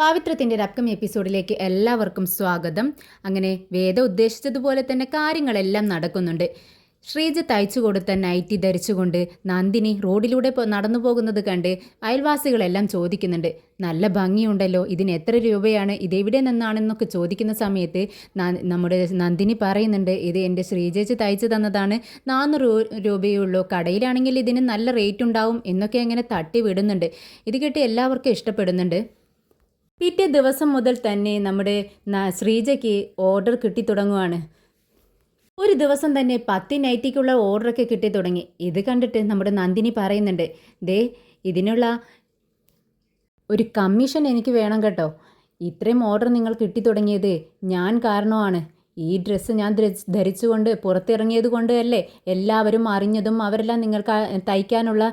പാവിത്രത്തിന്റെ ഒരു അപ്കം എപ്പിസോഡിലേക്ക് എല്ലാവർക്കും സ്വാഗതം. അങ്ങനെ വേദ ഉദ്ദേശിച്ചതുപോലെ തന്നെ കാര്യങ്ങളെല്ലാം നടക്കുന്നുണ്ട്. ശ്രീജ തയ്ച്ചു കൊടുത്ത നൈറ്റി ധരിച്ചുകൊണ്ട് നന്ദിനി റോഡിലൂടെ നടന്നു പോകുന്നത് കണ്ട് അയൽവാസികളെല്ലാം ചോദിക്കുന്നുണ്ട്. നല്ല ഭംഗിയുണ്ടല്ലോ ഇതിന് എത്ര രൂപയാണ് ഇതെവിടെ നിന്നാണെന്നൊക്കെ ചോദിക്കുന്ന സമയത്ത് നമ്മുടെ നന്ദിനി പറയുന്നുണ്ട് ഇത് എന്റെ ശ്രീജേച്ചി തയ്ച്ചു തന്നതാണ് നാനൂറ് രൂപയുള്ളൂ കടയിലാണെങ്കിൽ ഇതിന് നല്ല റേറ്റ് ഉണ്ടാവും എന്നൊക്കെ അങ്ങനെ തട്ടി വിടുന്നുണ്ട് ഇത് കേട്ട് എല്ലാവർക്കും ഇഷ്ടപ്പെടുന്നുണ്ട്. പിറ്റേ ദിവസം മുതൽ തന്നെ നമ്മുടെ ശ്രീജയ്ക്ക് ഓർഡർ കിട്ടി തുടങ്ങുവാണ് ഒരു ദിവസം തന്നെ പത്ത് നൈറ്റിക്കുള്ള ഓർഡറൊക്കെ കിട്ടി തുടങ്ങി ഇത് കണ്ടിട്ട് നമ്മുടെ നന്ദിനി പറയുന്നുണ്ട് ദേ ഇതിനുള്ള ഒരു കമ്മീഷൻ എനിക്ക് വേണം കേട്ടോ. ഇത്രയും ഓർഡർ നിങ്ങൾ കിട്ടി തുടങ്ങിയത് ഞാൻ കാരണമാണ്. ഈ ഡ്രസ്സ് ഞാൻ ധരിച്ചുകൊണ്ട് പുറത്തിറങ്ങിയത് കൊണ്ട് അല്ലേ എല്ലാവരും അറിഞ്ഞതും അവരെല്ലാം നിങ്ങൾക്ക് തയ്ക്കാനുള്ള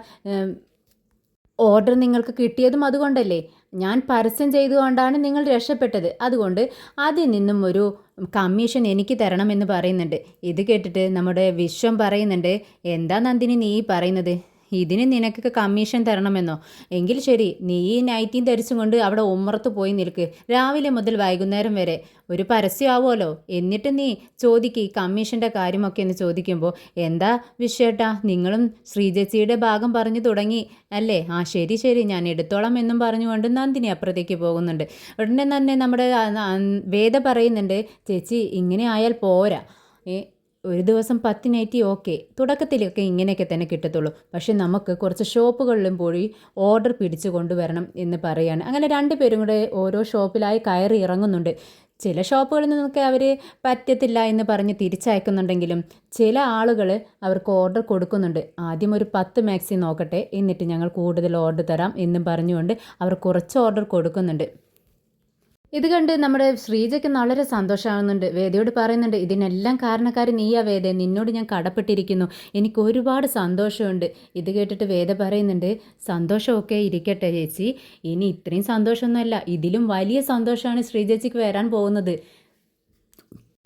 ഓർഡർ നിങ്ങൾക്ക് കിട്ടിയതും അതുകൊണ്ടല്ലേ. ഞാൻ പരസ്യം ചെയ്തുകൊണ്ടാണ് നിങ്ങൾ രക്ഷപ്പെട്ടത്. അതുകൊണ്ട് അതിൽ നിന്നും ഒരു കമ്മീഷൻ എനിക്ക് തരണമെന്ന് പറയുന്നുണ്ട്. ഇത് കേട്ടിട്ട് നമ്മുടെ വിശ്വം പറയുന്നുണ്ട് എന്താ നന്ദിനി നീ പറയുന്നത്? ഇതിന് നിനക്ക് കമ്മീഷൻ തരണമെന്നോ? എങ്കിൽ ശരി നീ ഈ നൈറ്റീൻ ധരിച്ചും കൊണ്ട് അവിടെ ഉമ്മറത്ത് പോയി നിൽക്ക്. രാവിലെ മുതൽ വൈകുന്നേരം വരെ. ഒരു പരസ്യമാവുമല്ലോ. എന്നിട്ട് നീ ചോദിക്ക് ഈ കമ്മീഷന്റെ കാര്യമൊക്കെ എന്ന് ചോദിക്കുമ്പോൾ. എന്താ വിഷയട്ടാ നിങ്ങളും ശ്രീജച്ചിയുടെ ഭാഗം പറഞ്ഞു തുടങ്ങി. അല്ലേ? ആ ശരി ശരി. ഞാൻ എടുത്തോളാം എന്നും പറഞ്ഞുകൊണ്ട് നന്ദിനി അപ്പുറത്തേക്ക് പോകുന്നുണ്ട്. ഉടനെ തന്നെ നമ്മുടെ വേദ പറയുന്നുണ്ട് ചേച്ചി ഇങ്ങനെ ആയാൽ പോരാ. ഏ ഒരു ദിവസം പത്ത് നൈറ്റി ഓക്കെ. തുടക്കത്തിലൊക്കെ ഇങ്ങനെയൊക്കെ തന്നെ കിട്ടത്തുള്ളൂ. പക്ഷെ നമുക്ക് കുറച്ച് ഷോപ്പുകളിലും പോയി ഓർഡർ പിടിച്ചു കൊണ്ടുവരണം എന്ന് പറയാണ്. അങ്ങനെ രണ്ടുപേരും കൂടെ ഓരോ ഷോപ്പിലായി കയറി ഇറങ്ങുന്നുണ്ട്. ചില ഷോപ്പുകളിൽ നിന്നൊക്കെ അവർ പറ്റത്തില്ല എന്ന് പറഞ്ഞ് തിരിച്ചയക്കുന്നുണ്ടെങ്കിലും ചില ആളുകൾ അവർക്ക് ഓർഡർ കൊടുക്കുന്നുണ്ട്. ആദ്യം ഒരു പത്ത് മാക്സി നോക്കട്ടെ എന്നിട്ട് ഞങ്ങൾ കൂടുതൽ ഓർഡർ തരാം എന്നും പറഞ്ഞുകൊണ്ട് അവർ കുറച്ച് ഓർഡർ കൊടുക്കുന്നുണ്ട്. ഇത് കണ്ട് നമ്മുടെ ശ്രീജയ്ക്ക് വളരെ സന്തോഷമാകുന്നുണ്ട്. വേദയോട് പറയുന്നുണ്ട് ഇതിനെല്ലാം കാരണക്കാരൻ നീയാ വേദ നിന്നോട് ഞാൻ കടപ്പെട്ടിരിക്കുന്നു. എനിക്ക് ഒരുപാട് സന്തോഷമുണ്ട്. ഇത് കേട്ടിട്ട് വേദ പറയുന്നുണ്ട് സന്തോഷമൊക്കെ ഇരിക്കട്ടെ ചേച്ചി. ഇനി ഇത്രയും സന്തോഷമൊന്നുമല്ല ഇതിലും വലിയ സന്തോഷമാണ് ശ്രീജേച്ചിക്ക് വരാൻ പോകുന്നത്.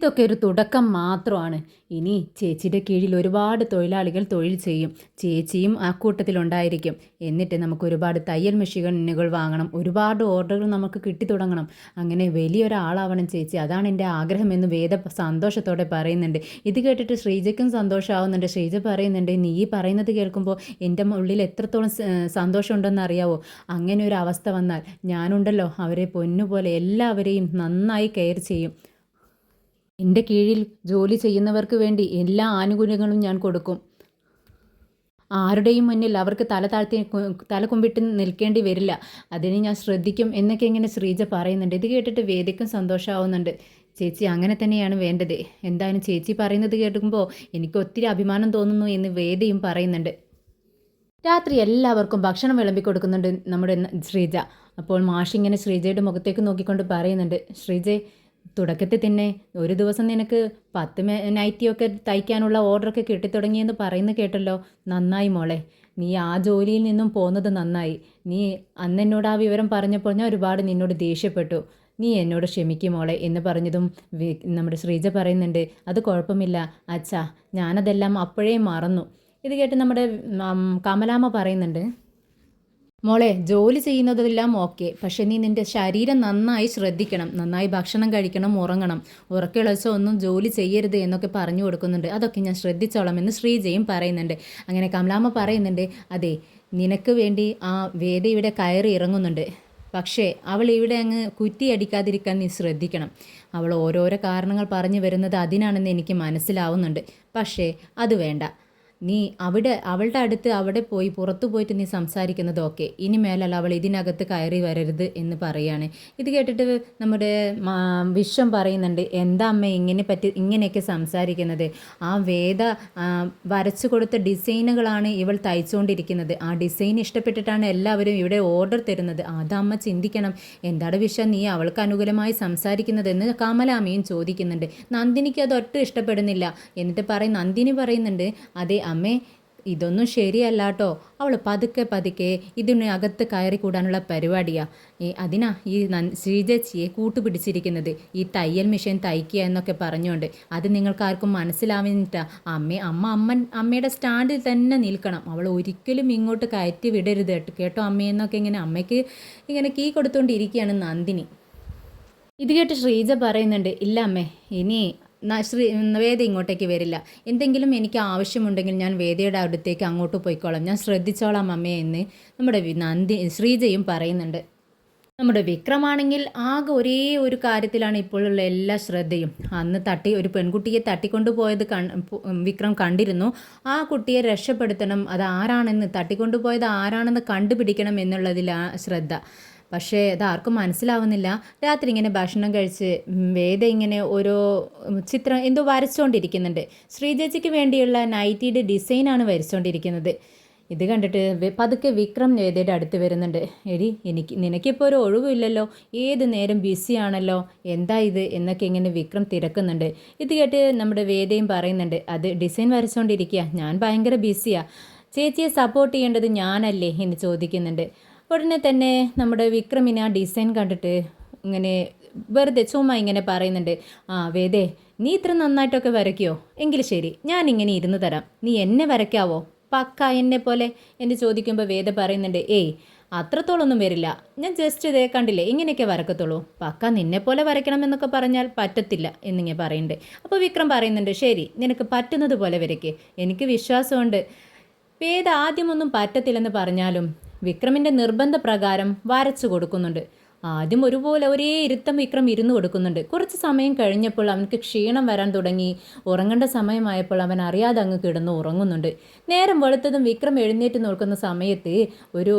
ഇതൊക്കെ ഒരു തുടക്കം മാത്രമാണ്. ഇനി ചേച്ചിയുടെ കീഴിൽ ഒരുപാട് തൊഴിലാളികൾ തൊഴിൽ ചെയ്യും. ചേച്ചിയും ആ കൂട്ടത്തിലുണ്ടായിരിക്കും എന്നിട്ട് നമുക്ക് ഒരുപാട് തയ്യൽ മെഷീനുകൾ വാങ്ങണം. ഒരുപാട് ഓർഡറുകൾ നമുക്ക് കിട്ടി തുടങ്ങണം. അങ്ങനെ വലിയൊരാളാവണം ചേച്ചി. അതാണ് എന്റെ ആഗ്രഹമെന്ന് വേദ സന്തോഷത്തോടെ പറയുന്നുണ്ട്. ഇത് കേട്ടിട്ട് ശ്രീജയ്ക്കും സന്തോഷമാവുന്നുണ്ട്. ശ്രീജ പറയുന്നുണ്ട് നീ പറയുന്നത് കേൾക്കുമ്പോൾ എന്റെ ഉള്ളിൽ എത്രത്തോളം സന്തോഷമുണ്ടെന്ന് അറിയാവോ അങ്ങനെ ഒരു അവസ്ഥ വന്നാൽ ഞാനുണ്ടല്ലോ അവരെ പൊന്നുപോലെ എല്ലാവരെയും നന്നായി കെയർ ചെയ്യും. എന്റെ കീഴിൽ ജോലി ചെയ്യുന്നവർക്ക് വേണ്ടി എല്ലാ ആനുകൂല്യങ്ങളും ഞാൻ കൊടുക്കും. ആരുടെയും മുന്നിൽ അവർക്ക് തല താഴ്ത്തി തല കുമ്പിട്ട് നിൽക്കേണ്ടി വരില്ല. അതിന് ഞാൻ ശ്രദ്ധിക്കും എന്നൊക്കെ ഇങ്ങനെ ശ്രീജ പറയുന്നുണ്ട്. ഇത് കേട്ടിട്ട് വേദിക്കും സന്തോഷമാവുന്നുണ്ട് ചേച്ചി അങ്ങനെ തന്നെയാണ് വേണ്ടത്. എന്തായാലും ചേച്ചി പറയുന്നത് കേൾക്കുമ്പോൾ എനിക്ക് ഒത്തിരി അഭിമാനം തോന്നുന്നു എന്ന് വേദിയും പറയുന്നുണ്ട്. രാത്രി എല്ലാവർക്കും ഭക്ഷണം വിളമ്പി കൊടുക്കുന്നുണ്ട് നമ്മുടെ ശ്രീജ. അപ്പോൾ മാഷിങ്ങനെ ശ്രീജയുടെ മുഖത്തേക്ക് നോക്കിക്കൊണ്ട് പറയുന്നുണ്ട്. ശ്രീജെ തുടക്കത്തിൽ തന്നെ ഒരു ദിവസം നിനക്ക് പത്ത് നൈറ്റിയൊക്കെ തയ്ക്കാനുള്ള ഓർഡറൊക്കെ കിട്ടിത്തുടങ്ങിയെന്ന് പറയുന്നു കേട്ടല്ലോ. നന്നായി മോളെ. നീ ആ ജോലിയിൽ നിന്നും പോകുന്നത് നന്നായി. നീ അന്നെന്നോട് ആ വിവരം പറഞ്ഞപ്പോൾ ഞാൻ ഒരുപാട് നിന്നോട് ദേഷ്യപ്പെട്ടു. നീ എന്നോട് ക്ഷമിക്കും മോളെ എന്ന് പറഞ്ഞതും നമ്മുടെ ശ്രീജ പറയുന്നുണ്ട്. അത് കുഴപ്പമില്ല. അച്ഛാ ഞാനതെല്ലാം അപ്പോഴേ മറന്നു. ഇത് കേട്ട് നമ്മുടെ കമലാമ്മ പറയുന്നുണ്ട്. മോളെ ജോലി ചെയ്യുന്നതെല്ലാം ഓക്കെ. പക്ഷെ നീ നിന്റെ ശരീരം നന്നായി ശ്രദ്ധിക്കണം. നന്നായി ഭക്ഷണം കഴിക്കണം ഉറങ്ങണം. ഉറക്കിളച്ചോ ഒന്നും ജോലി ചെയ്യരുത് എന്നൊക്കെ പറഞ്ഞു കൊടുക്കുന്നുണ്ട്. അതൊക്കെ ഞാൻ ശ്രദ്ധിച്ചോളാം എന്ന് ശ്രീജയും പറയുന്നുണ്ട്. അങ്ങനെ കമലാമ്മ പറയുന്നുണ്ട് അതെ നിനക്ക് വേണ്ടി ആ വേദ ഇവിടെ കയറി ഇറങ്ങുന്നുണ്ട്. പക്ഷേ അവൾ ഇവിടെ അങ്ങ് കുറ്റിയടിക്കാതിരിക്കാൻ നീ ശ്രദ്ധിക്കണം. അവൾ ഓരോരോ കാരണങ്ങൾ പറഞ്ഞു വരുന്നത് അതിനാണെന്ന് എനിക്ക് മനസ്സിലാവുന്നുണ്ട്. പക്ഷേ അത് വേണ്ട. നീ അവിടെ അവളുടെ അടുത്ത് അവിടെ പോയി പുറത്തു പോയിട്ട് നീ സംസാരിക്കുന്നതൊക്കെ. ഇനി മേലല്ല അവൾ ഇതിനകത്ത് കയറി വരരുത് എന്ന് പറയാണ്. ഇത് കേട്ടിട്ട് നമ്മുടെ വിശ്വം പറയുന്നുണ്ട് എന്താ അമ്മ ഇങ്ങനെ പറ്റി ഇങ്ങനെയൊക്കെ സംസാരിക്കുന്നത്? ആ വേദ വരച്ചു കൊടുത്ത ഡിസൈനുകളാണ് ഇവൾ തയ്ച്ചുകൊണ്ടിരിക്കുന്നത്. ആ ഡിസൈൻ ഇഷ്ടപ്പെട്ടിട്ടാണ് എല്ലാവരും ഇവിടെ ഓർഡർ തരുന്നത്. അതമ്മ ചിന്തിക്കണം. എന്താണ് വിശ്വം നീ അവൾക്ക് അനുകൂലമായി സംസാരിക്കുന്നത് എന്ന് കമലാമ്മയും ചോദിക്കുന്നുണ്ട്. നന്ദിനിക്ക് അതൊട്ടും ഇഷ്ടപ്പെടുന്നില്ല. എന്നിട്ട് പറയും നന്ദിനി പറയുന്നുണ്ട് അതെ അമ്മേ ഇതൊന്നും ശരിയല്ല കേട്ടോ അവൾ പതുക്കെ പതുക്കെ ഇതിന് അകത്ത് കയറി കൂടാനുള്ള പരിപാടിയാ. ഈ അതിനാ ഈ ശ്രീജച്ചിയെ കൂട്ടുപിടിച്ചിരിക്കുന്നത്. ഈ തയ്യൽ മെഷീൻ തയ്ക്കുക എന്നൊക്കെ പറഞ്ഞുകൊണ്ട് അത് നിങ്ങൾക്ക് ആർക്കും മനസ്സിലാവുന്നിട്ടാ. അമ്മ അമ്മ അമ്മൻ അമ്മയുടെ സ്റ്റാൻഡിൽ തന്നെ നിൽക്കണം. അവൾ ഒരിക്കലും ഇങ്ങോട്ട് കയറ്റി വിടരുത് കേട്ടോ അമ്മയെന്നൊക്കെ ഇങ്ങനെ അമ്മയ്ക്ക് ഇങ്ങനെ കീ കൊടുത്തുകൊണ്ടിരിക്കുകയാണ് നന്ദിനി. ഇത് കേട്ട് ശ്രീജ പറയുന്നുണ്ട് ഇല്ല അമ്മേ ഇനി ശ്രീ വേദ ഇങ്ങോട്ടേക്ക് വരില്ല. എന്തെങ്കിലും എനിക്ക് ആവശ്യമുണ്ടെങ്കിൽ ഞാൻ വേദയുടെ അടുത്തേക്ക് അങ്ങോട്ട് പോയിക്കോളാം. ഞാൻ ശ്രദ്ധിച്ചോളാം അമ്മേ എന്ന് നമ്മുടെ നന്ദി ശ്രീജയും പറയുന്നുണ്ട്. നമ്മുടെ വിക്രമാണെങ്കിൽ ആകെ ഒരേ ഒരു കാര്യത്തിലാണ് ഇപ്പോഴുള്ള എല്ലാ ശ്രദ്ധയും. അന്ന് തട്ടി ഒരു പെൺകുട്ടിയെ തട്ടിക്കൊണ്ടുപോയത് കൺ വിക്രം കണ്ടിരുന്നു. ആ കുട്ടിയെ രക്ഷപ്പെടുത്തണം. അത് ആരാണെന്ന് തട്ടിക്കൊണ്ടുപോയത് ആരാണെന്ന് കണ്ടുപിടിക്കണം എന്നുള്ളതിലാ ശ്രദ്ധ. പക്ഷേ അത് ആർക്കും മനസ്സിലാവുന്നില്ല. രാത്രി ഇങ്ങനെ ഭക്ഷണം കഴിച്ച് വേദ ഇങ്ങനെ ഓരോ ചിത്രം എന്തോ വരച്ചുകൊണ്ടിരിക്കുന്നുണ്ട് ശ്രീജേച്ചിക്ക് വേണ്ടിയുള്ള നൈറ്റിയുടെ ഡിസൈനാണ് വരച്ചുകൊണ്ടിരിക്കുന്നത് ഇത് കണ്ടിട്ട് പതുക്കെ വിക്രം വേദയുടെ അടുത്ത് വരുന്നുണ്ട്. എടി എനിക്ക് നിനക്കിപ്പോൾ ഒരു ഒഴിവില്ലല്ലോ. ഏത് നേരം ബിസിയാണല്ലോ എന്താ ഇത്? എന്നൊക്കെ ഇങ്ങനെ വിക്രം തിരക്കുന്നുണ്ട്. ഇത് കേട്ട് നമ്മുടെ വേദയും പറയുന്നുണ്ട് അത് ഡിസൈൻ വരച്ചുകൊണ്ടിരിക്കുക ഞാൻ ഭയങ്കര ബിസിയാണ് ചേച്ചിയെ സപ്പോർട്ട് ചെയ്യേണ്ടത് ഞാനല്ലേ? എന്ന് ചോദിക്കുന്നുണ്ട്. ഉടനെ തന്നെ നമ്മുടെ വിക്രമിന് ആ ഡിസൈൻ കണ്ടിട്ട് ഇങ്ങനെ വെറുതെ ചുമ്മാ ഇങ്ങനെ പറയുന്നുണ്ട് ആ വേദേ നീ ഇത്ര നന്നായിട്ടൊക്കെ വരയ്ക്കുമോ എങ്കിൽ ശരി ഞാൻ ഇങ്ങനെ ഇരുന്ന് തരാം. നീ എന്നെ വരയ്ക്കാവോ? പക്ക എന്നെ പോലെ? എന്ന് ചോദിക്കുമ്പോൾ വേദ പറയുന്നുണ്ട് ഏയ് അത്രത്തോളൊന്നും വരില്ല. ഞാൻ ജസ്റ്റ് ഇതേ കണ്ടില്ലേ ഇങ്ങനെയൊക്കെ വരക്കത്തുള്ളൂ. പക്ക നിന്നെ പോലെ വരയ്ക്കണം എന്നൊക്കെ പറഞ്ഞാൽ പറ്റത്തില്ല എന്നിങ്ങനെ പറയുന്നുണ്ട്. അപ്പോൾ വിക്രം പറയുന്നുണ്ട് ശരി നിനക്ക് പറ്റുന്നത് പോലെ വരയ്ക്ക്. എനിക്ക് വിശ്വാസമുണ്ട്. വേദ ആദ്യമൊന്നും പറ്റത്തില്ലെന്ന് പറഞ്ഞാലും വിക്രമിന്റെ നിർബന്ധപ്രകാരം വരച്ചു കൊടുക്കുന്നുണ്ട്. ആദ്യം ഒരുപോലെ ഒരേ ഇരുത്തം വിക്രം ഇരുന്ന് കൊടുക്കുന്നുണ്ട്. കുറച്ച് സമയം കഴിഞ്ഞപ്പോൾ അവനക്ക് ക്ഷീണം വരാൻ തുടങ്ങി. ഉറങ്ങേണ്ട സമയമായപ്പോൾ അവൻ അറിയാതെ അങ്ങ് കിടന്ന് ഉറങ്ങുന്നുണ്ട്. നേരം വെളുത്തതും വിക്രം എഴുന്നേറ്റ് നോക്കുന്ന സമയത്ത് ഒരു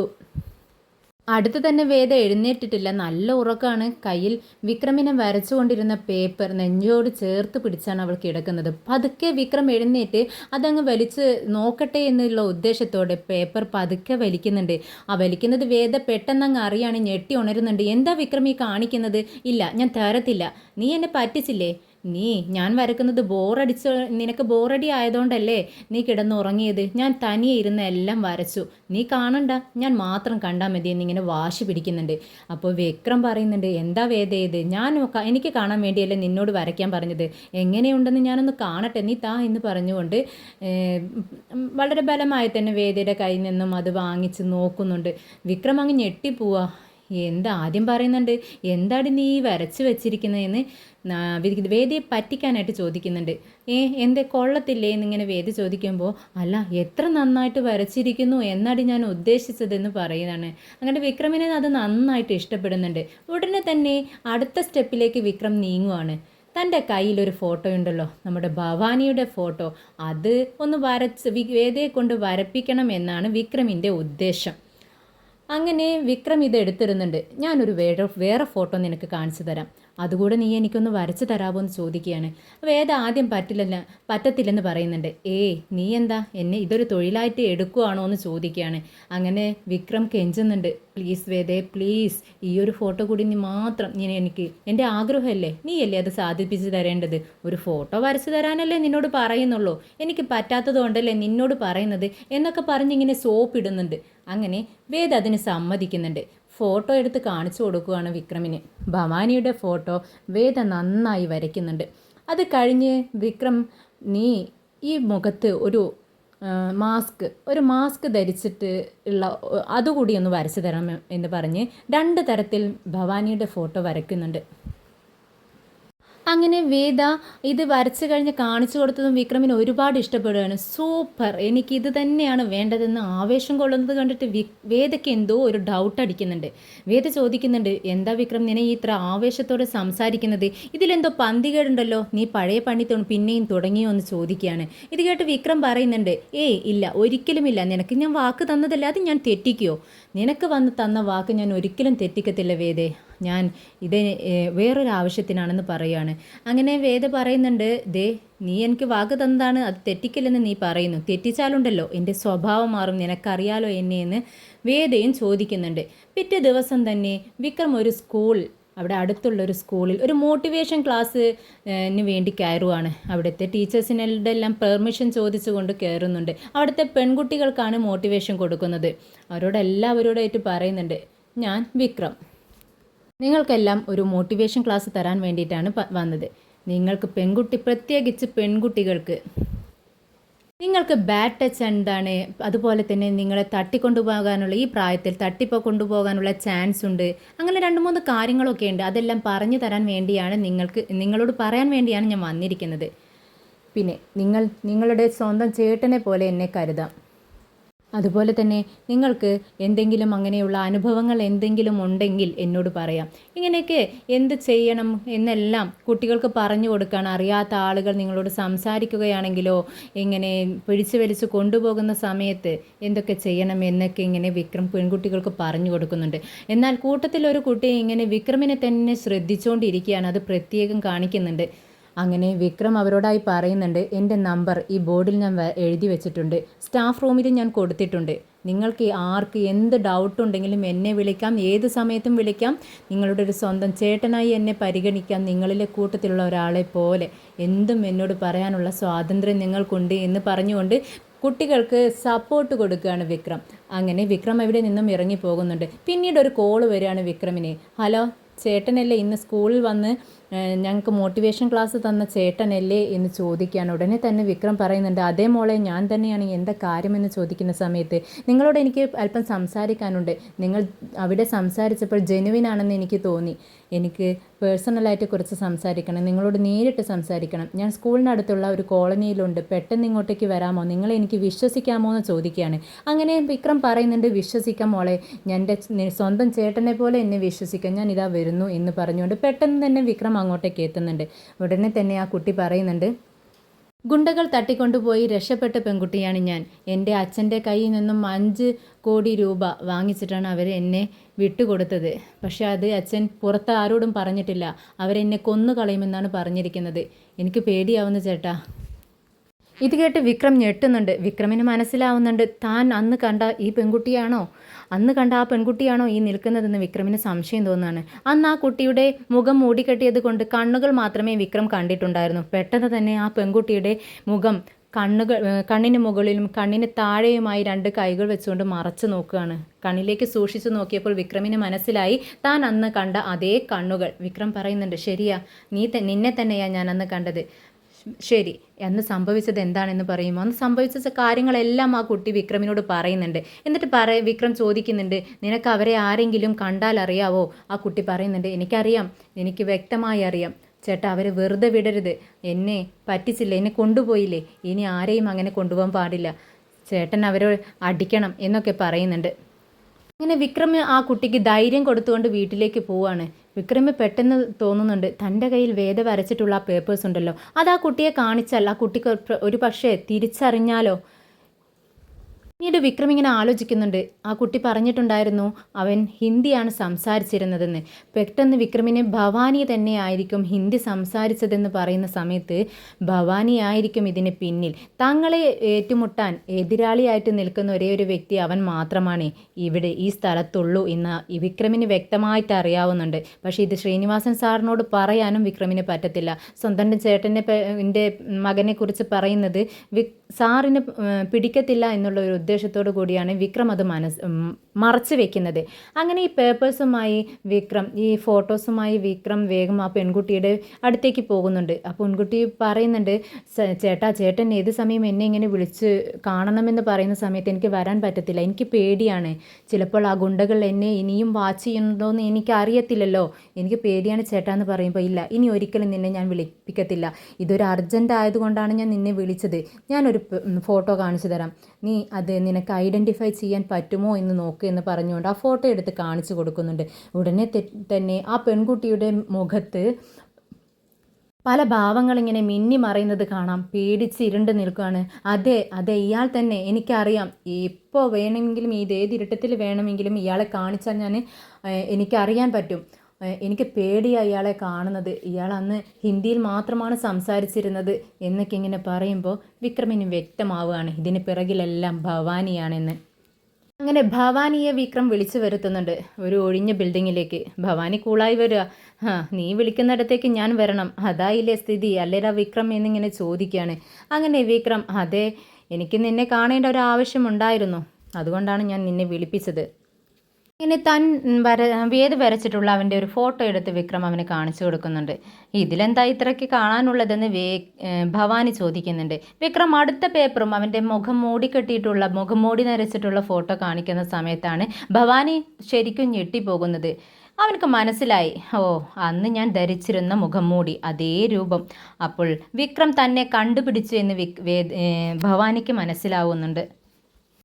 അടുത്ത് തന്നെ വേദ എഴുന്നേറ്റിട്ടില്ല. നല്ല ഉറക്കമാണ് കയ്യിൽ വിക്രമിനെ വരച്ചുകൊണ്ടിരുന്ന പേപ്പർ നെഞ്ചോട് ചേർത്ത് പിടിച്ചാണ് അവൾ കിടക്കുന്നത്. പതുക്കെ വിക്രം എഴുന്നേറ്റ് അതങ്ങ് വലിച്ച് നോക്കട്ടെ എന്നുള്ള ഉദ്ദേശത്തോടെ പേപ്പർ പതുക്കെ വലിക്കുന്നുണ്ട്. ആ വലിക്കുന്നത് വേദ പെട്ടെന്നങ്ങ് അറിയാണ് ഞെട്ടി ഉണരുന്നുണ്ട്. എന്താ വിക്രം ഈ കാണിക്കുന്നത്? ഇല്ല ഞാൻ തരത്തില്ല. നീ എന്നെ പറ്റിച്ചില്ലേ? നീ ഞാൻ വരക്കുന്നത് ബോറടിച്ച നിനക്ക് ബോറടി ആയതുകൊണ്ടല്ലേ നീ കിടന്നുറങ്ങിയത്? ഞാൻ തനിയെ ഇരുന്ന് എല്ലാം വരച്ചു. നീ കാണണ്ട ഞാൻ മാത്രം കണ്ടാൽ മതി എന്നിങ്ങനെ വാശി പിടിക്കുന്നുണ്ട്. അപ്പോൾ വിക്രം പറയുന്നുണ്ട് എന്താ വേദ ഇത്? ഞാൻ എനിക്ക് കാണാൻ വേണ്ടിയല്ലേ നിന്നോട് വരയ്ക്കാൻ പറഞ്ഞത്? എങ്ങനെയുണ്ടെന്ന് ഞാനൊന്ന് കാണട്ടെ നീ താ എന്ന് പറഞ്ഞുകൊണ്ട് വളരെ ബലമായി തന്നെ വേദയുടെ കയ്യിൽ നിന്നും അത് വാങ്ങിച്ച് നോക്കുന്നുണ്ട്. വിക്രം അങ്ങ് ഞെട്ടിപ്പോവാ. എന്താ ആദ്യം പറയുന്നുണ്ട്? എന്താണ് നീ വരച്ച് വെച്ചിരിക്കുന്നതെന്ന് വേദിയെ പറ്റിക്കാനായിട്ട് ചോദിക്കുന്നുണ്ട്. ഏ എന്തേ കൊള്ളത്തില്ലേ എന്നിങ്ങനെ വേദി ചോദിക്കുമ്പോൾ അല്ല എത്ര നന്നായിട്ട് വരച്ചിരിക്കുന്നു എന്നാണ് ഞാൻ ഉദ്ദേശിച്ചതെന്ന് പറയുന്നതാണ്. അങ്ങനെ വിക്രമിനെ അത് നന്നായിട്ട് ഇഷ്ടപ്പെടുന്നുണ്ട്. ഉടനെ തന്നെ അടുത്ത സ്റ്റെപ്പിലേക്ക് വിക്രം നീങ്ങുവാണ്. തന്റെ കയ്യിലൊരു ഫോട്ടോ ഉണ്ടല്ലോ നമ്മുടെ ഭവാനിയുടെ ഫോട്ടോ. അത് ഒന്ന് വരച്ച് വേദയെ കൊണ്ട് വരപ്പിക്കണം എന്നാണ് വിക്രമിന്റെ ഉദ്ദേശം. അങ്ങനെ വിക്രം ഇത് എടുത്തിരുന്നുണ്ട്. ഞാനൊരു വേറെ വേറെ ഫോട്ടോ നിനക്ക് കാണിച്ചു തരാം. അതുകൂടെ നീ എനിക്കൊന്ന് വരച്ചു തരാമോ എന്ന് ചോദിക്കുകയാണ് വേദ ആദ്യം പറ്റില്ല പറ്റത്തില്ലെന്ന് പറയുന്നുണ്ട്. ഏയ് നീ എന്താ? എന്നെ ഇതൊരു തൊഴിലായിട്ട് എടുക്കുവാണോ എന്ന് ചോദിക്കുകയാണ്. അങ്ങനെ വിക്രം കെഞ്ചുന്നുണ്ട്. പ്ലീസ് വേദേ പ്ലീസ്. ഈ ഒരു ഫോട്ടോ കൂടി നീ മാത്രം നീ എനിക്ക് എന്റെ ആഗ്രഹമല്ലേ? നീയല്ലേ അത് സാധിപ്പിച്ച് തരേണ്ടത്? ഒരു ഫോട്ടോ വരച്ചു തരാനല്ലേ നിന്നോട് പറയുന്നുള്ളൂ. എനിക്ക് പറ്റാത്തതുകൊണ്ടല്ലേ നിന്നോട് പറയുന്നത് എന്നൊക്കെ പറഞ്ഞിങ്ങനെ സോപ്പ് ഇടുന്നുണ്ട് അങ്ങനെ വേദ അതിന് സമ്മതിക്കുന്നുണ്ട്. ഫോട്ടോ എടുത്ത് കാണിച്ചു കൊടുക്കുകയാണ് വിക്രമിന്. ഭവാനിയുടെ ഫോട്ടോ വേദ നന്നായി വരയ്ക്കുന്നുണ്ട്. അത് കഴിഞ്ഞ് വിക്രം നീ ഈ മുഖത്ത് ഒരു മാസ്ക് ഒരു മാസ്ക് ധരിച്ചിട്ട് ഉള്ള അതുകൂടി ഒന്ന് വരച്ചു തരണം എന്ന് പറഞ്ഞ് രണ്ട് തരത്തിൽ ഭവാനിയുടെ ഫോട്ടോ വരയ്ക്കുന്നുണ്ട്. അങ്ങനെ വേദ ഇത് വരച്ചു കഴിഞ്ഞ് കാണിച്ചു കൊടുത്തതും വിക്രമിന് ഒരുപാട് ഇഷ്ടപ്പെടുകയാണ്. സൂപ്പർ. എനിക്ക് ഇത് തന്നെയാണ് വേണ്ടതെന്ന് ആവേശം കൊള്ളുന്നത് കണ്ടിട്ട് വി വേദയ്ക്ക് എന്തോ ഒരു ഡൗട്ട് അടിക്കുന്നുണ്ട്. വേദ ചോദിക്കുന്നുണ്ട് എന്താ വിക്രം നിന്നെ ഇത്ര ആവേശത്തോടെ സംസാരിക്കുന്നത്? ഇതിലെന്തോ പന്തികേടുണ്ടല്ലോ. നീ പഴയ പണി പിന്നെയും തുടങ്ങിയോ എന്ന് ചോദിക്കുകയാണ്. ഇത് കേട്ട് വിക്രം പറയുന്നുണ്ട് ഏയ് ഇല്ല ഒരിക്കലുമില്ല. നിനക്ക് ഞാൻ വാക്ക് തന്നതല്ല അത് ഞാൻ തെറ്റിക്കുകയോ നിനക്ക് വന്ന് തന്ന വാക്ക് ഞാൻ ഒരിക്കലും തെറ്റിക്കത്തില്ല വേദേ. ഞാൻ ഇത് വേറൊരാവശ്യത്തിനാണെന്ന് പറയുകയാണ് അങ്ങനെ വേദ പറയുന്നുണ്ട് ദേ നീ എനിക്ക് വാക്ക് തന്നതാണ് അത് തെറ്റിക്കില്ലെന്ന് നീ പറയുന്നു. തെറ്റിച്ചാലുണ്ടല്ലോ എന്റെ സ്വഭാവം മാറും നിനക്കറിയാലോ എന്നെ എന്ന് വേദയും ചോദിക്കുന്നുണ്ട്. പിറ്റേ ദിവസം തന്നെ വിക്രം ഒരു സ്കൂൾ അവിടെ അടുത്തുള്ള ഒരു സ്കൂളിൽ ഒരു മോട്ടിവേഷൻ ക്ലാസ്സിന് വേണ്ടി കയറുവാണ്. അവിടുത്തെ ടീച്ചേഴ്സിനെല്ലാം എല്ലാം പെർമിഷൻ ചോദിച്ചുകൊണ്ട് കയറുന്നുണ്ട്. അവിടുത്തെ പെൺകുട്ടികൾക്കാണ് മോട്ടിവേഷൻ കൊടുക്കുന്നത്. അവരോട് എല്ലാവരോടായിട്ട് പറയുന്നുണ്ട് ഞാൻ വിക്രം. നിങ്ങൾക്കെല്ലാം ഒരു മോട്ടിവേഷൻ ക്ലാസ് തരാൻ വേണ്ടിയിട്ടാണ് വന്നത്. നിങ്ങൾക്ക് പെൺകുട്ടി പ്രത്യേകിച്ച് പെൺകുട്ടികൾക്ക് നിങ്ങൾക്ക് ബാഡ് ടച്ച് എന്താണ്? അതുപോലെ തന്നെ നിങ്ങളെ തട്ടിക്കൊണ്ടുപോകാനുള്ള ഈ പ്രായത്തിൽ തട്ടിപ്പോ കൊണ്ടുപോകാനുള്ള ചാൻസ് ഉണ്ട്. അങ്ങനെ രണ്ട് മൂന്ന് കാര്യങ്ങളൊക്കെ ഉണ്ട്. അതെല്ലാം പറഞ്ഞു തരാൻ വേണ്ടിയാണ് നിങ്ങൾക്ക് നിങ്ങളോട് പറയാൻ വേണ്ടിയാണ് ഞാൻ വന്നിരിക്കുന്നത്. പിന്നെ നിങ്ങൾ നിങ്ങളുടെ സ്വന്തം ചേട്ടനെ പോലെ എന്നെ കരുതാം. അതുപോലെ തന്നെ നിങ്ങൾക്ക് എന്തെങ്കിലും അങ്ങനെയുള്ള അനുഭവങ്ങൾ എന്തെങ്കിലും ഉണ്ടെങ്കിൽ എന്നോട് പറയാം. ഇങ്ങനെയൊക്കെ എന്ത് ചെയ്യണം എന്നെല്ലാം കുട്ടികൾക്ക് പറഞ്ഞു കൊടുക്കാൻ അറിയാത്ത ആളുകൾ നിങ്ങളോട് സംസാരിക്കുകയാണെങ്കിലോ ഇങ്ങനെ പിടിച്ചു വലിച്ച് കൊണ്ടുപോകുന്ന സമയത്ത് എന്തൊക്കെ ചെയ്യണം എന്നൊക്കെ ഇങ്ങനെ വിക്രം പെൺകുട്ടികൾക്ക് പറഞ്ഞു കൊടുക്കുന്നുണ്ട്. എന്നാൽ കൂട്ടത്തിൽ ഒരു കുട്ടി ഇങ്ങനെ വിക്രമിനെ തന്നെ ശ്രദ്ധിച്ചുകൊണ്ടിരിക്കുകയാണ് അത് പ്രത്യേകം കാണിക്കുന്നുണ്ട്. അങ്ങനെ വിക്രം അവരോടായി പറയുന്നുണ്ട് എന്റെ നമ്പർ ഈ ബോർഡിൽ ഞാൻ എഴുതി വെച്ചിട്ടുണ്ട്. സ്റ്റാഫ് റൂമിൽ ഞാൻ കൊടുത്തിട്ടുണ്ട്. നിങ്ങൾക്ക് ആർക്ക് എന്ത് ഡൗട്ട് ഉണ്ടെങ്കിലും എന്നെ വിളിക്കാം. ഏത് സമയത്തും വിളിക്കാം. നിങ്ങളുടെ ഒരു സ്വന്തം ചേട്ടനായി എന്നെ പരിഗണിക്കാം. നിങ്ങളിലെ കൂട്ടത്തിലുള്ള ഒരാളെ പോലെ എന്തും എന്നോട് പറയാനുള്ള സ്വാതന്ത്ര്യം നിങ്ങൾക്കുണ്ട് എന്ന് പറഞ്ഞുകൊണ്ട് കുട്ടികൾക്ക് സപ്പോർട്ട് കൊടുക്കുകയാണ് വിക്രം. അങ്ങനെ വിക്രം എവിടെ നിന്നും ഇറങ്ങി പോകുന്നുണ്ട് പിന്നീട് ഒരു കോൾ വരികയാണ് വിക്രമിന്. ഹലോ ചേട്ടനല്ലേ ഇന്ന് സ്കൂളിൽ വന്ന് ഞങ്ങൾക്ക് മോട്ടിവേഷൻ ക്ലാസ് തന്ന ചേട്ടനല്ലേ എന്ന് ചോദിക്കുകയാണ് ഉടനെ തന്നെ വിക്രം പറയുന്നുണ്ട് അതേ മോളെ ഞാൻ തന്നെയാണ് എന്താ കാര്യമെന്ന് ചോദിക്കുന്ന സമയത്ത് നിങ്ങളോട് എനിക്ക് അല്പം സംസാരിക്കാനുണ്ട്. നിങ്ങൾ അവിടെ സംസാരിച്ചപ്പോൾ ജെനുവിൻ ആണെന്ന് എനിക്ക് തോന്നി. എനിക്ക് പേഴ്സണലായിട്ട് കുറച്ച് സംസാരിക്കണം. നിങ്ങളോട് നേരിട്ട് സംസാരിക്കണം. ഞാൻ സ്കൂളിനടുത്തുള്ള ഒരു കോളനിയിലുണ്ട്. പെട്ടെന്ന് ഇങ്ങോട്ടേക്ക് വരാമോ? നിങ്ങളെ എനിക്ക് വിശ്വസിക്കാമോ എന്ന് ചോദിക്കുകയാണ്. അങ്ങനെ വിക്രം പറയുന്നുണ്ട് വിശ്വസിക്കാം മോളെ. എന്റെ സ്വന്തം ചേട്ടനെ പോലെ എന്നെ വിശ്വസിക്കാം. ഞാൻ ഇതാ വരുന്നു എന്ന് പറഞ്ഞുകൊണ്ട് പെട്ടെന്ന് തന്നെ വിക്രം അങ്ങോട്ടേക്ക് എത്തുന്നുണ്ട്. ഉടനെ തന്നെ ആ കുട്ടി പറയുന്നുണ്ട് ഗുണ്ടകൾ തട്ടിക്കൊണ്ടുപോയി രക്ഷപ്പെട്ട പെൺകുട്ടിയാണ് ഞാൻ. എന്റെ അച്ഛന്റെ കയ്യിൽ നിന്നും അഞ്ച് കോടി രൂപ വാങ്ങിച്ചിട്ടാണ് അവർ എന്നെ വിട്ടുകൊടുത്തത്. പക്ഷേ അത് അച്ഛൻ പുറത്ത് ആരോടും പറഞ്ഞിട്ടില്ല. അവരെന്നെ കൊന്നു കളയുമെന്നാണ് പറഞ്ഞിരിക്കുന്നത്. എനിക്ക് പേടിയാവുന്നു ചേട്ടാ. ഇത് കേട്ട് വിക്രം ഞെട്ടുന്നുണ്ട്. വിക്രമിന് മനസ്സിലാവുന്നുണ്ട് താൻ അന്ന് കണ്ട ഈ പെൺകുട്ടിയാണോ? അന്ന് കണ്ട ആ പെൺകുട്ടിയാണോ ഈ നിൽക്കുന്നതെന്ന് വിക്രമിന് സംശയം തോന്നുകയാണ്. അന്ന് ആ കുട്ടിയുടെ മുഖം മൂടിക്കെട്ടിയത് കൊണ്ട് കണ്ണുകൾ മാത്രമേ വിക്രം കണ്ടിട്ടുണ്ടായിരുന്നു. പെട്ടെന്ന് തന്നെ ആ പെൺകുട്ടിയുടെ മുഖം കണ്ണുകൾ കണ്ണിന് മുകളിലും കണ്ണിന് താഴെയുമായി രണ്ട് കൈകൾ വെച്ചുകൊണ്ട് മറച്ചു നോക്കുകയാണ്. കണ്ണിലേക്ക് സൂക്ഷിച്ചു നോക്കിയപ്പോൾ വിക്രമിന് മനസ്സിലായി താൻ അന്ന് കണ്ട അതേ കണ്ണുകൾ. വിക്രം പറയുന്നുണ്ട് ശരിയാ നീ നിന്നെ തന്നെയാ ഞാൻ അന്ന് കണ്ടത്. ശരി അന്ന് സംഭവിച്ചത് എന്താണെന്ന് പറയുമോ? അന്ന് സംഭവിച്ച കാര്യങ്ങളെല്ലാം ആ കുട്ടി വിക്രമിനോട് പറയുന്നുണ്ട്. എന്നിട്ട് പറ വിക്രം ചോദിക്കുന്നുണ്ട് നിനക്ക് അവരെ ആരെങ്കിലും കണ്ടാൽ അറിയാവോ? ആ കുട്ടി പറയുന്നുണ്ട് എനിക്കറിയാം എനിക്ക് വ്യക്തമായി അറിയാം. ചേട്ടാ അവരെ വെറുതെ വിടരുത്. എന്നെ പറ്റിച്ചില്ല എന്നെ കൊണ്ടുപോയില്ലേ? ഇനി ആരെയും അങ്ങനെ കൊണ്ടുപോകാൻ പാടില്ല. ചേട്ടൻ അവരെ അടിക്കണം എന്നൊക്കെ പറയുന്നുണ്ട്. അങ്ങനെ വിക്രം ആ കുട്ടിക്ക് ധൈര്യം കൊടുത്തുകൊണ്ട് വീട്ടിലേക്ക് പോവാണ്. വിക്രമ് പെട്ടെന്ന് തോന്നുന്നുണ്ട് തന്റെ കയ്യിൽ വേദ വരച്ചിട്ടുള്ള ആ പേപ്പേഴ്സ് ഉണ്ടല്ലോ. അത് ആ കുട്ടിയെ കാണിച്ചാൽ ആ കുട്ടിക്ക് ഒരു പക്ഷേ തിരിച്ചറിഞ്ഞാലോ? പിന്നീട് വിക്രം ഇങ്ങനെ ആലോചിക്കുന്നുണ്ട്. ആ കുട്ടി പറഞ്ഞിട്ടുണ്ടായിരുന്നു അവൻ ഹിന്ദിയാണ് സംസാരിച്ചിരുന്നതെന്ന്. പെട്ടെന്ന് വിക്രമിനെ ഭവാനി തന്നെ ആയിരിക്കും ഹിന്ദി സംസാരിച്ചതെന്ന് പറയുന്ന സമയത്ത് ഭവാനി ആയിരിക്കും ഇതിന് പിന്നിൽ. തങ്ങളെ ഏറ്റുമുട്ടാൻ എതിരാളിയായിട്ട് നിൽക്കുന്ന ഒരേ ഒരു വ്യക്തി അവൻ മാത്രമാണ് ഇവിടെ ഈ സ്ഥലത്തുള്ളൂ എന്ന് വിക്രമിന് വ്യക്തമായിട്ട് അറിയാവുന്നുണ്ട്. പക്ഷേ ഇത് ശ്രീനിവാസൻ സാറിനോട് പറയാനും വിക്രമിന് പറ്റത്തില്ല. സ്വന്തം ചേട്ടന്റെ എന്റെ മകനെക്കുറിച്ച് പറയുന്നത് വി സാറിന് പിടിക്കത്തില്ല എന്നുള്ള ഒരു ഉദ്ദേശത്തോടു കൂടിയാണ് വിക്രം അത് മനസ് മറച്ചു വെക്കുന്നത്. അങ്ങനെ ഈ പേപ്പേഴ്സുമായി വിക്രം ഈ ഫോട്ടോസുമായി വിക്രം വേഗം ആ പെൺകുട്ടിയുടെ അടുത്തേക്ക് പോകുന്നുണ്ട്. ആ പെൺകുട്ടി പറയുന്നുണ്ട് ചേട്ടാ ചേട്ടൻ ഏത് സമയം എന്നെ ഇങ്ങനെ വിളിച്ച് കാണണമെന്ന് പറയുന്ന സമയത്ത് എനിക്ക് വരാൻ പറ്റത്തില്ല. എനിക്ക് പേടിയാണ്. ചിലപ്പോൾ ആ ഗുണ്ടകൾ എന്നെ ഇനിയും വാച്ച് ചെയ്യുന്നുണ്ടോയെന്ന് എനിക്ക് അറിയത്തില്ലല്ലോ എനിക്ക് പേടിയാണ് ചേട്ടാ എന്ന് പറയുമ്പോൾ. ഇല്ല ഇനി ഒരിക്കലും നിന്നെ ഞാൻ വിളിപ്പിക്കത്തില്ല. ഇതൊരു അർജന്റ് ആയതുകൊണ്ടാണ് ഞാൻ നിന്നെ വിളിച്ചത്. ഞാനൊരു ഫോട്ടോ കാണിച്ചു തരാം. നീ അത് നിനക്ക് ഐഡന്റിഫൈ ചെയ്യാൻ പറ്റുമോ എന്ന് നോക്ക്. എന്ന് പറഞ്ഞുകൊണ്ട് ആ ഫോട്ടോ എടുത്ത് കാണിച്ചു കൊടുക്കുന്നുണ്ട്. ഉടനെ തന്നെ ആ പെൺകുട്ടിയുടെ മുഖത്ത് പല ഭാവങ്ങളിങ്ങനെ മിന്നി മറയുന്നത് കാണാം. പേടിച്ച് ഇരുണ്ട് നിൽക്കുകയാണ്. അതെ അതെ ഇയാൾ തന്നെ എനിക്കറിയാം. ഇപ്പോൾ വേണമെങ്കിലും ഏത് ഇരുട്ടത്തിൽ വേണമെങ്കിലും ഇയാളെ കാണിച്ചാൽ ഞാൻ എനിക്കറിയാൻ പറ്റും. എനിക്ക് പേടിയാണ് ഇയാളെ കാണുന്നത്. ഇയാൾ അന്ന് ഹിന്ദിയിൽ മാത്രമാണ് സംസാരിച്ചിരുന്നത് എന്നൊക്കെ ഇങ്ങനെ പറയുമ്പോൾ വിക്രമിന് വ്യക്തമാവുകയാണ്. ഇതിന് പിറകിലെല്ലാം ഭവാനിയാണെന്ന്. അങ്ങനെ ഭവാനിയെ വിക്രം വിളിച്ചു വരുത്തുന്നുണ്ട്. ഒരു ഒഴിഞ്ഞ ബിൽഡിങ്ങിലേക്ക്. ഭവാനി കൂളായി വരിക. ആ നീ വിളിക്കുന്നിടത്തേക്ക് ഞാൻ വരണം. അതായില്ലേ സ്ഥിതി. അല്ലേ വിക്രം എന്നിങ്ങനെ ചോദിക്കുകയാണ് അങ്ങനെ വിക്രം അതെ എനിക്ക് നിന്നെ കാണേണ്ട ഒരു ആവശ്യമുണ്ടായിരുന്നു അതുകൊണ്ടാണ് ഞാൻ നിന്നെ വിളിപ്പിച്ചത്. ഇങ്ങനെ താൻ വര വേദ് വരച്ചിട്ടുള്ള അവന്റെ ഒരു ഫോട്ടോ എടുത്ത് വിക്രം അവന് കാണിച്ചു കൊടുക്കുന്നുണ്ട്. ഇതിലെന്താ ഇത്രയ്ക്ക് കാണാനുള്ളതെന്ന് വേ ഭവാനി ചോദിക്കുന്നുണ്ട്. വിക്രം അടുത്ത പേപ്പറും അവന്റെ മുഖം മൂടിക്കെട്ടിയിട്ടുള്ള മുഖം മൂടി നരച്ചിട്ടുള്ള ഫോട്ടോ കാണിക്കുന്ന സമയത്താണ് ഭവാനി ശരിക്കും ഞെട്ടിപ്പോകുന്നത്. അവനക്ക് മനസ്സിലായി ഓ അന്ന് ഞാൻ ധരിച്ചിരുന്ന മുഖം മൂടി അതേ രൂപം. അപ്പോൾ വിക്രം തന്നെ കണ്ടുപിടിച്ചു എന്ന് വിക് ഭവാനിക്ക് മനസ്സിലാവുന്നുണ്ട്.